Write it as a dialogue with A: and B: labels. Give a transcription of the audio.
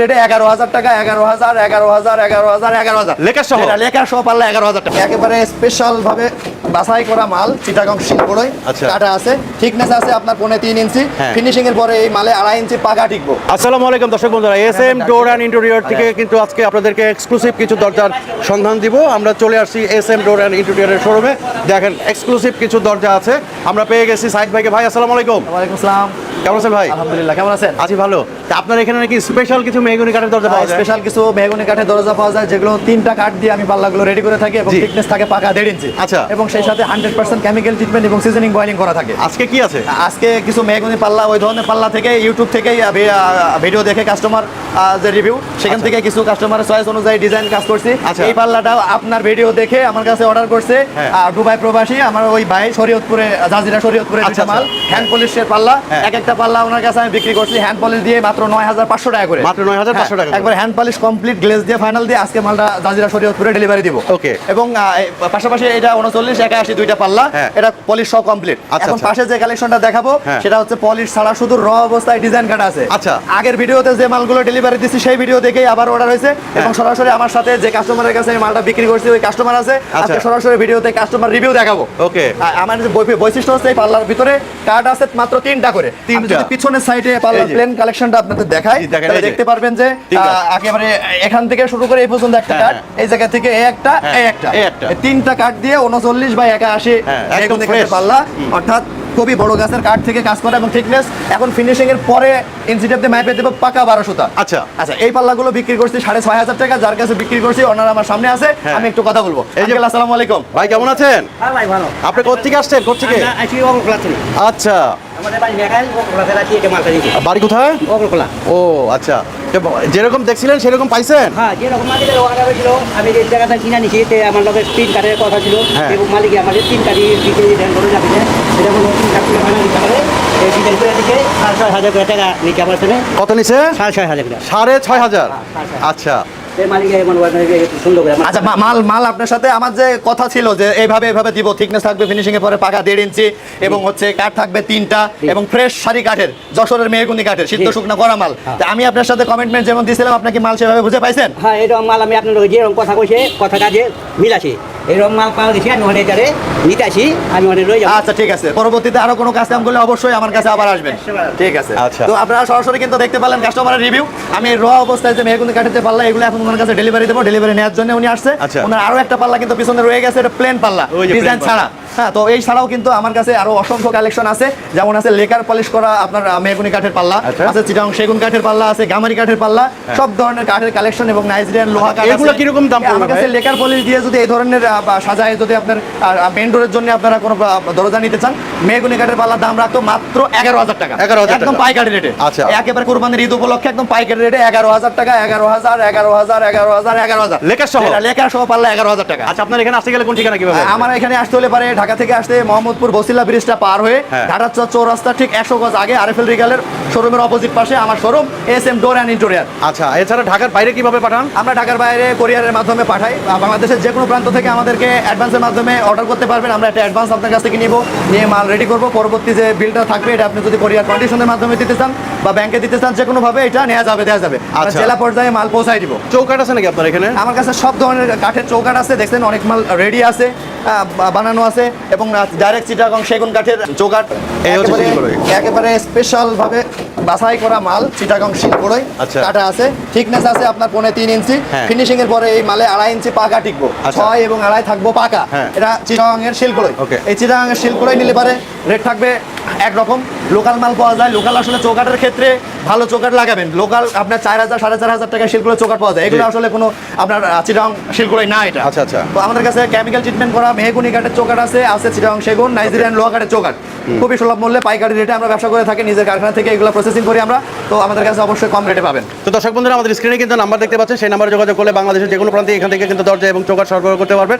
A: রেটে এগারো হাজার টাকা এগারো হাজার এগারো হাজার এগারো হাজার এগারো হাজার।
B: লেখার সহ?
A: লেখার সহ পারলে এগারো হাজার টাকা। একেবারে স্পেশাল ভাবে বাছাই করা মাল চিটাগং শিলপুরই। কাটা আছে। থিকনেস আছে আপনার পৌনে তিন ইঞ্চি।
B: হ্যাঁ।
A: ফিনিশিং এর পরে এই মালে আড়াই ইঞ্চি পাকা টিকবো।
B: আসসালামু আলাইকুম দর্শক বন্ধুরা S M door and interior থেকে কিন্তু আজকে আপনাদেরকে এক্সক্লুসিভ কিছু দরজার সন্ধান দিব। আমরা চলে আসছি এস এম ডোর অ্যান্ড ইন্টেরিয়রের শোরুমে দেখেন এক্সক্লুসিভ কিছু দরজা আছে। আমরা পেয়ে গেছি সাইদ ভাইকে। ভাই আসসালামু আলাইকুম।
A: ওয়ালাইকুম আসসালাম।
B: কেমন আছেন ভাই?
A: আলহামদুলিল্লাহ কেমন আছেন?
B: আছি ভালো। তা আপনার এখানে নাকি স্পেশাল কিছু মেহগুনি কাঠের দরজা পাওয়া যায়?
A: স্পেশাল কিছু মেহগুনি কাঠের দরজা পাওয়া যায় যেগুলো তিনটা কাঠ দিয়ে আমি পাল্লাগুলো রেডি করে থাকি এবং
B: ফিটনেস
A: থিকনেস থাকে পাকা দেড় ইঞ্চি
B: আচ্ছা।
A: এবং সেই সাথে হান্ড্রেড পার্সেন্ট কেমিক্যাল ট্রিটমেন্ট এবং সিজনিং বয়েলিং করা থাকে।
B: আজকে কি আছে?
A: আজকে কিছু মেহগুনি পাল্লা ওই ধরনের পাল্লা থেকে ইউটিউব আহ, ভিডিও দেখে কাস্টমার যে রিভিউ সেখান থেকে কিছু কাস্টমারের চয়েস অনুযায়ী ডিজাইন কাজ করছি
B: আচ্ছা।
A: এই পাল্লাটাও আপনার ভিডিও দেখে আমার কাছে অর্ডার করছে
B: হ্যাঁ।
A: আর দুবাই প্রবাসী আমার ওই ভাই শরীয়তপুরে জাজিরা শরীয়তপুরে
B: আচ্ছা,
A: দুইটা মাল
B: আচ্ছা।
A: হ্যান্ড পলিশের পাল্লা
B: হ্যাঁ।
A: এক একটা পাল্লা ওনার কাছে আমি বিক্রি করছি হ্যান্ড পলিশ দিয়ে মাত্র নয় হাজার পাঁচশো টাকা করে
B: মাত্র 9,500 টাকা করে।
A: হ্যাঁ, একবার হ্যান্ড পলিশ কমপ্লিট গ্লেজ দিয়ে ফাইনাল দিয়ে আজকে মালটা জাজিরা শরীয়তপুরে ডেলিভারি দিব
B: Okay.
A: এবং পাশাপাশি এটা উনচল্লিশ একাশি দুইটা পাল্লা। এটা পলিশ সহ কমপ্লিট
B: আচ্ছা,
A: এখন
B: আচ্ছা।
A: পাশে যে কালেকশনটা দেখাবো। সেটা হচ্ছে পলিশ ছাড়া শুধু র অবস্থায় ডিজাইন কাটা আছে
B: আচ্ছা।
A: আগের ভিডিওতে যে মালগুলো ডেলিভারি দিচ্ছি সেই ভিডিও দেখেই আবার অর্ডার হয়েছে
B: হ্যাঁ।
A: এবং সরাসরি আমার সাথে যে কাস্টমারের কাছে আমি মালটা বিক্রি করছি ওই কাস্টমার আছে
B: আচ্ছা।
A: আজকে সরাসরি ভিডিওতে কাস্টমার রিভিউ দেখাবো
B: ওকে
A: আমার যে বৈশিষ্ট্য হচ্ছে এই পাল্লার ভিতরে কার্ড আছে মাত্র তিনটা করে
B: তিনটা।
A: যদি পিছনের সাইডে পাল্লার প্লেন কালেকশনটা আপনাদের দেখাই তাহলে দেখতে পারবেন যে। একেবারে এখান থেকে শুরু করে এই পর্যন্ত একটা
B: হ্যাঁ,
A: কার্ড
B: হ্যাঁ।
A: এই জায়গা থেকে এই একটা
B: হ্যাঁ,
A: এই একটা
B: এই
A: তিনটা কার্ড দিয়ে উনচল্লিশ বাই একাশি
B: হ্যাঁ,
A: পাল্লা অর্থাৎ খুবই বড় গাছের কাঠ থেকে কাজ করা এবং থিকনেস এখন ফিনিশিং এর পরে ইঞ্চিটেপ দিয়ে মাইপে দেবো পাকা বারোশোটা
B: আচ্ছা।
A: আচ্ছা এই পাল্লাগুলো বিক্রি করছি সাড়ে ছয় হাজার টাকা যার কাছে বিক্রি করছি ওনার আমার সামনে আছে
B: হ্যাঁ।
A: আমি একটু কথা বলব।
B: এই যে-
A: আসসালামু আলাইকুম।
B: ভাই কেমন আছেন?
C: হ্যাঁ ভাই ভালো।
B: আপনি কোথেকে আসছেন? কোথেকে আচ্ছা।
C: বাড়ি
B: কোথায়? ও আচ্ছা। যেরকম দেখছিলেন সেরকম পাইছেন?
C: হ্যাঁ যেরকম মালিকের অর্ডার হয়েছিল আমি যে জায়গাটা কিনা নিছি আমার লোকের তিন কাঠের কথা ছিল। এবং মালিক আমাদের তিন কাঠি দিতে ধ্যান করে যাবে এটা এই সাড়ে ছয় হাজার করে টাকা নিতে আমার সাথে
B: কত নিছে
C: সাড়ে ছয় হাজার
B: সাড়ে ছয়। আচ্ছা
A: আচ্ছা মাল মাল আপনার সাথে আমার যে কথা ছিল যে এইভাবে এইভাবে দিব থিকনেস থাকবে ফিনিশিং এর পরে পাকা দেড় ইঞ্চি এবং হচ্ছে কাঠ থাকবে তিনটা এবং ফ্রেশ শাড়ি কাঠের যশোরের মেহগুনি কাঠের সিদ্ধ। শুকনা করা মাল
C: হ্যাঁ।
A: আমি আপনার সাথে কমিটমেন্ট যেমন দিয়েছিলাম আপনাকে মাল সেভাবে বুঝে পাইছেন
C: হ্যাঁ এরকম মাল আমি আপনার যেরকম কথা কইছে কথা কাজে মিল আছে এরকম মাল পাওয়া গেছি আমি অনেক এটারে নিতে আসি আমি অনেক রয়ে যাব।
A: আচ্ছা ঠিক আছে। পরবর্তীতে আরও কোনো কাজ কাম করলে অবশ্যই আমার কাছে আবার আসবেন। ঠিক আছে।
B: আচ্ছা।
A: তো আপনারা সরাসরি কিন্তু দেখতে পেলেন কাস্টমারের রিভিউ আমি র অবস্থায় যে মেহগুনি যে পাল্লা এগুলো এখন ওনার কাছে ডেলিভারি দেবো। ডেলিভারি নেওয়ার জন্য উনি আসছে।
B: আচ্ছা।
A: ওনার আরও একটা পাল্লা কিন্তু পিছনে রয়ে গেছে এটা প্লেন পাল্লা। ডিজাইন ছাড়া। হ্যাঁ তো এই ছাড়াও কিন্তু আমার কাছে আরও অসংখ্য কালেকশন আছে যেমন আছে লেকার পলিশ করা আপনার আহ, মেহগুনি কাঠের পাল্লা
B: আচ্ছা।
A: আছে চিটাং সেগুন কাঠের পাল্লা আছে গামারি কাঠের পাল্লা সব ধরনের কাঠের কালেকশন এবং নাইজেরিয়ান লোহা কাঠ
B: এগুলো
A: আছে।
B: কীরকম দাম
A: আমার কাছে লেকার পলিশ দিয়ে যদি এই ধরনের সাজায় যদি আপনার মেন ডোরের জন্য আপনারা কোনো দরজা নিতে চান মেহগুনি কাঠের পাল্লার দাম রাখতো মাত্র এগারো হাজার টাকা
B: 11,000
A: একদম
B: টাকা।
A: পাইকারি রেটে
B: আচ্ছা।
A: একেবারে কোরবানির ঈদ উপলক্ষে একদম পাইকারি রেটে এগারো হাজার টাকা এগারো হাজার এগারো হাজার এগারো হাজার এগারো হাজার
B: লেকার সহ?
A: লেকার সহ পাল্লা এগারো হাজার টাকা
B: আচ্ছা আপনার এখানে আসতে গেলে কোন ঠিকানা কীভাবে
A: আমার এখানে আসতে হলে পারে ঢাকা থেকে আসতে মোহাম্মদপুর বসিলা ব্রিজটা পার হয়ে
B: হ্যাঁ।
A: ঢাকা চৌরাস্তা ঠিক একশো গজ আগে আরএফএল রিগালের শোরুমের অপোজিট পাশে আমার showroom S M door and interior.
B: আচ্ছা এছাড়া ঢাকার বাইরে কীভাবে পাঠান?
A: আমরা ঢাকার বাইরে কোরিয়ারের মাধ্যমে পাঠাই। বাংলাদেশের যে কোনো প্রান্ত থেকে আমাদেরকে অ্যাডভান্সের মাধ্যমে অর্ডার করতে পারবেন। আমরা একটা অ্যাডভান্স আপনার কাছ থেকে নিব নিয়ে মাল রেডি করব। পরবর্তী যে বিলটা থাকবে এটা আপনি যদি কোরিয়ার কন্ডিশনের মাধ্যমে দিতে চান বা ব্যাংকে দিতে চান যে কোনোভাবে এটা নেওয়া যাবে দেওয়া যাবে। আমরা
B: আচ্ছা।
A: জেলা পর্যায়ে মাল পৌঁছাই দিব।
B: চৌকাট আছে নাকি আপনার এখানে?
A: আমার কাছে সব ধরনের কাঠের চৌকাঠ আছে। দেখছেন অনেক মাল রেডি আছে। বানানো আছে এবং ডাইরেক্ট চিটাগং সেগুন কাঠের চৌকাঠ একেবারে- একেবারে স্পেশাল ভাবে বাছাই করা মাল চিটাগং শিল্পরই
B: আচ্ছা।
A: কাটা আছে থিকনেস আছে আপনার পনেরো তিন ইঞ্চি
B: হ্যাঁ।
A: ফিনিশিং এর পরে এই মালে আড়াই ইঞ্চি পাকা টিকবো
B: আচ্ছা।
A: ছয় এবং আড়াই থাকব পাকা
B: হ্যাঁ।
A: এটা চিটাগং এর
B: শিল্পরই
A: এই চিটাগং এর শিল্পরই নিলে পারে রেট থাকবে একরকম লোকাল মাল পাওয়া যায়। লোকাল আসলে চৌকাটের ক্ষেত্রে ভালো চৌকাট লাগাবেন। লোকাল আপনার চার হাজার সাড়ে চার হাজার টাকা শিলকুড়ে চৌকাট পাওয়া যায়। এগুলো আসলে কোনো আপনার আহ, চিটাগং শিলকুড়ই না এটা।
B: আচ্ছা, আচ্ছা।
A: তো আমাদের কাছে কেমিক্যাল ট্রিটমেন্ট করা মেহগুনি কাঠের চৌকাট আছে আছে চিটাগং সেগুন নাইজেরিয়ান লোহা কাঠের চৌকাট খুবই সুলভ মূল্যে পাইকারি রেটে আমরা ব্যবসা করে থাকি নিজের কারখানা থেকে এগুলো প্রসেসিং করি আমরা। তো আমাদের কাছে অবশ্যই কম রেটে পাবেন।
B: তো দর্শক বন্ধুরা আমাদের স্ক্রিনে কিন্তু নাম্বার দেখতে পাচ্ছেন। সেই নাম্বারে যোগাযোগ করলে বাংলাদেশের যে কোনো প্রান্তে এখান থেকে কিন্তু দরজা এবং চৌকাট সরবরাহ করতে পারবেন।